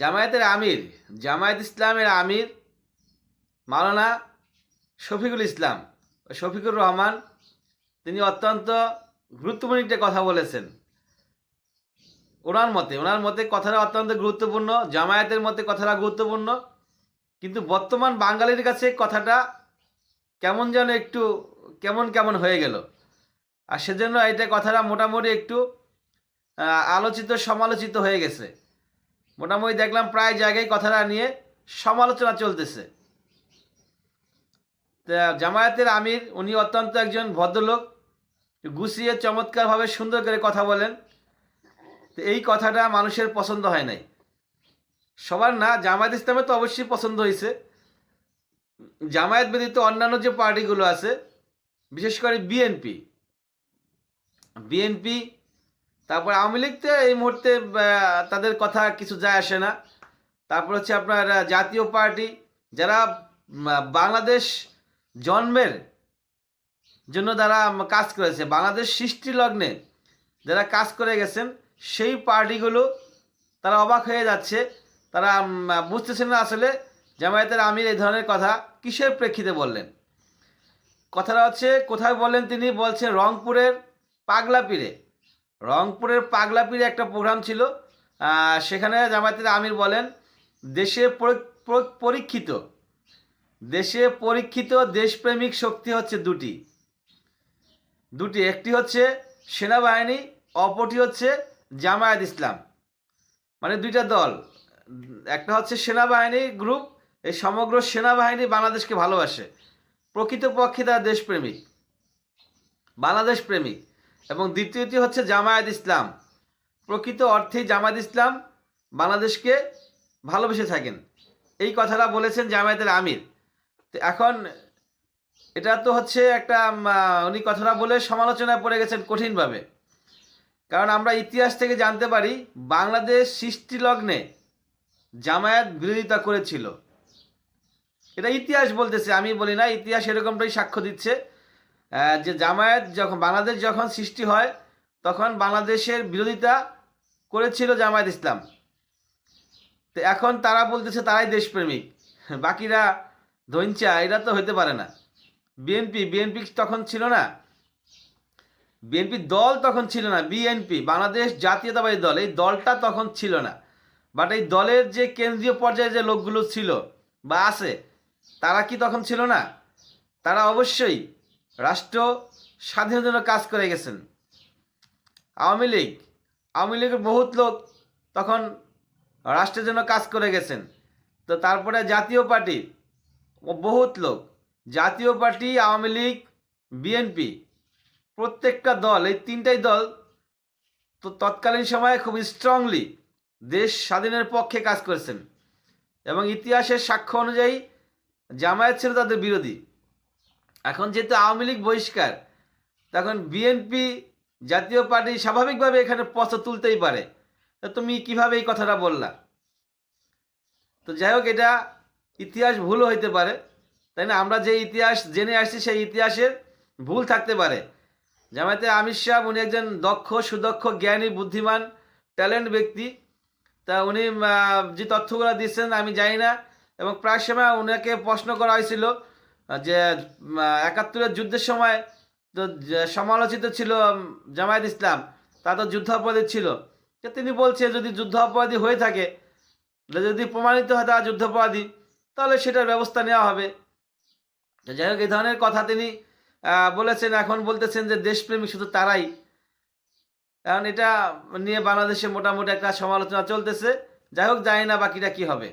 জামায়াতের আমির, জামায়াত ইসলামের আমির মাওলানা শফিকুল ইসলাম। শফিকুর রহমান, তিনি অত্যন্ত গুরুত্বপূর্ণ একটা কথা বলেছেন। ওনার মতে ওনার মতে কথাটা অত্যন্ত গুরুত্বপূর্ণ, জামায়াতের মতে কথাটা গুরুত্বপূর্ণ, কিন্তু বর্তমান বাঙালির কাছে কথাটা কেমন যেন একটু, কেমন কেমন হয়ে গেল। আর সেজন্য এটা কথাটা মোটামুটি একটু আলোচিত, সমালোচিত হয়ে গেছে। মোটামুটি দেখলাম প্রায় জায়গায় কথাটা নিয়ে সমালোচনা চলতেছে। তা জামায়াতের আমির, উনি অত্যন্ত একজন ভদ্রলোক, গুছিয়ে, চমৎকারভাবে সুন্দর করে কথা বলেন। তো এই কথাটা মানুষের পছন্দ হয় নাই। সবার না, জামায়াত ইসলামের তো অবশ্যই পছন্দ হয়েছে। জামায়াত ব্যতীত অন্যান্য যে পার্টিগুলো আছে, বিশেষ করে বিএনপি বিএনপি তারপর আওয়ামী লীগ তো এই মুহূর্তে তাদের কথা কিছু যায় আসে না। তারপর হচ্ছে আপনার জাতীয় পার্টি, যারা বাংলাদেশ জন্মের জন্য তারা কাজ করেছে, বাংলাদেশ সৃষ্টি লগ্নে যারা কাজ করে গেছেন, সেই পার্টিগুলো তারা অবাক হয়ে যাচ্ছে। তারা বুঝতেছেন না আসলে জামায়াতের আমির এই ধরনের কথা কিসের প্রেক্ষিতে বললেন। কথাটা হচ্ছে, কোথায় বললেন তিনি? বলছেন রংপুরের পাগলা পীরে রংপুরের পাগলা পীরে একটা প্রোগ্রাম ছিল। সেখানে জামায়াতের আমির বলেন, দেশে পরি- পরি- পরীক্ষিত, দেশে পরীক্ষিত দেশপ্রেমিক শক্তি হচ্ছে দুটি। দুটি, একটি হচ্ছে সেনাবাহিনী, অপরটি হচ্ছে জামায়াত ইসলাম। মানে দুইটা দল। একটা হচ্ছে সেনাবাহিনী গ্রুপ, এই সমগ্র সেনাবাহিনী বাংলাদেশকে ভালোবাসে। প্রকৃতপক্ষে তারা দেশপ্রেমিক, বাংলাদেশ প্রেমিক। এবং দ্বিতীয়টি হচ্ছে জামায়াত ইসলাম। প্রকৃত অর্থেই জামায়াত ইসলাম বাংলাদেশকে ভালোবেসে থাকেন। এই কথাটা বলেছেন জামায়াতের আমির। তো এখন এটা তো হচ্ছে একটা উনি কথাটা বলে সমালোচনায় পড়ে গেছেন কঠিনভাবে। কারণ আমরা ইতিহাস থেকে জানতে পারি, বাংলাদেশ সৃষ্টি লগ্নে জামায়াত বিরোধিতা করেছিল। এটা ইতিহাস বলতেছে, আমি বলি না, ইতিহাস এরকমটাই সাক্ষ্য দিচ্ছে। যে জামায়াত যখন, বাংলাদেশ যখন সৃষ্টি হয়, তখন বাংলাদেশের বিরোধিতা করেছিল জামায়াত ইসলাম। তো এখন তারা বলতেছে তারাই দেশপ্রেমিক। বাকিরা ধৈঞ্চা এটা তো হতে পারে না। বিএনপি বিএনপি তখন ছিল না। বিএনপি দল তখন ছিল না বিএনপি বাংলাদেশ জাতীয়তাবাদী দল, এই দলটা তখন ছিল না। বাট এই দলের যে কেন্দ্রীয় পর্যায়ে যে লোকগুলো ছিল বা আছে, তারা কি তখন ছিল না? তারা অবশ্যই রাষ্ট্র স্বাধীনের জন্য কাজ করে গেছেন। আওয়ামী লীগ, আওয়ামী লীগের বহুত লোক তখন রাষ্ট্রের জন্য কাজ করে গেছেন। তো তারপরে জাতীয় পার্টি, বহুত লোক, জাতীয় পার্টি, আওয়ামী লীগ, বিএনপি, প্রত্যেকটা দল, এই তিনটাই দল তো তৎকালীন সময়ে খুব স্ট্রংলি দেশ স্বাধীনের পক্ষে কাজ করেছেন এবং ইতিহাসের সাক্ষ্য অনুযায়ী জামায়াত ছিল তাদের বিরোধী। এখন যেহেতু আওয়ামী লীগ বহিষ্কার, তখন বিএনপি জাতীয় পার্টি স্বাভাবিকভাবে এখানে পথ তুলতেই পারে। তা তুমি কীভাবে এই কথাটা বললা? তো যাই হোক, এটা ইতিহাস ভুলও হইতে পারে, তাই না? আমরা যে ইতিহাস জেনে আসছি, সেই ইতিহাসের ভুল থাকতে পারে। জামায়াতে আমির সাহেব উনি একজন দক্ষ, সুদক্ষ, জ্ঞানী, বুদ্ধিমান, ট্যালেন্ট ব্যক্তি। তা উনি যে তথ্যগুলো দিচ্ছেন আমি জানি না, এবং প্রায় সময় ওনাকে প্রশ্ন করা হয়েছিল যে একাত্তরের যুদ্ধের সময় তো সমালোচিত ছিল জামায়াত ইসলাম, তা তো যুদ্ধাপরাধী ছিল। তো তিনি বলছে, যদি যুদ্ধাপরাধী হয়ে থাকে যদি প্রমাণিত হয় তারা যুদ্ধাপরাধী তাহলে সেটার ব্যবস্থা নেওয়া হবে। যাই হোক, এই ধরনের কথা তিনি বলেছেন, এখন বলতেছেন যে দেশপ্রেমিক শুধু তারাই। কারণ এটা নিয়ে বাংলাদেশে মোটামুটি একটা সমালোচনা চলতেছে। যাই হোক, জানি না বাকিটা কি হবে।